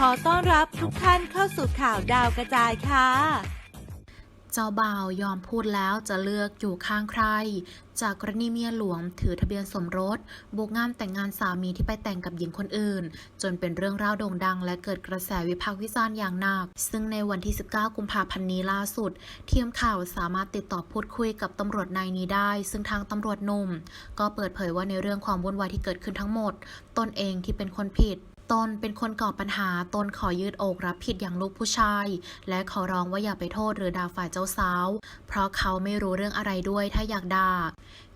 ขอต้อนรับทุกท่านเข้าสู่ข่าวดาวกระจายค่ะ เจ้าบ่าวยอมพูดแล้วจะเลือกอยู่ข้างใคร จากกรณีเมียหลวงถือทะเบียนสมรสบุกงามแต่งงานสามีที่ไปแต่งกับหญิงคนอื่น จนเป็นเรื่องราวโด่งดัง และเกิดกระแสวิพากษ์วิจารณ์อย่างหนัก ซึ่งในวันที่ 19 กุมภาพันธ์นี้ล่าสุด ทีมข่าวสามารถติดต่อพูดคุยกับตำรวจนายนี้ได้ ซึ่งทางตำรวจหนุ่ม ก็เปิดเผยว่าในเรื่องความวุ่นวายที่เกิดขึ้นทั้งหมด ตนเองที่เป็นคนผิด ตนเป็นคนก่อปัญหา ตนขอยืดอกรับผิดอย่างลูกผู้ชาย และขอร้องว่าอย่าไปโทษหรือด่าฝ่ายเจ้าสาว เพราะเขาไม่รู้เรื่องอะไรด้วยถ้าอยากด่า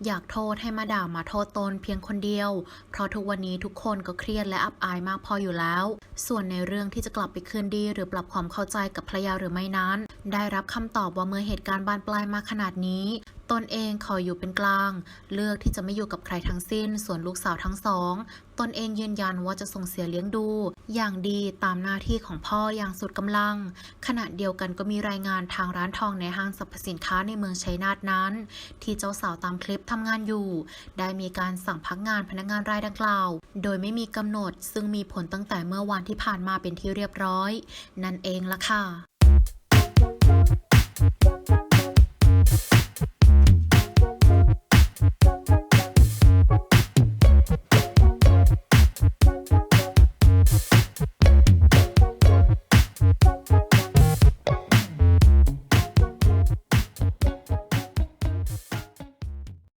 อยากโทษให้มาด่ามาโทษตนเพียงคนเดียว เพราะทุกวันนี้ทุกคนก็เครียดและอับอายมากพออยู่แล้ว ส่วนในเรื่องที่จะกลับไปคืนดี หรือปรับความเข้าใจกับภรรยาหรือไม่นั้น ได้รับคำตอบว่าเมื่อเหตุการณ์บานปลายมาขนาดนี้ ตนเองขออยู่เป็นกลาง เลือกที่จะไม่อยู่กับใครทั้งสิ้น ส่วนลูกสาวทั้งสอง ตนเองยืนยันว่าจะส่งเสียเลี้ยงดู อย่างดีตามหน้าที่ของพ่ออย่างสุดกำลัง ขณะเดียวกันก็มีรายงานทางร้านทองในห้างสรรพสินค้าในเมืองชัยนาทนั้น ที่เจ้าสาวตามคลิปทำงานอยู่ ได้มีการสั่งพักงานพนักงานรายดังกล่าว โดยไม่มีกำหนด ซึ่งมีผลตั้งแต่เมื่อวันที่ผ่านมาเป็นที่เรียบร้อย นั่นเองละค่ะ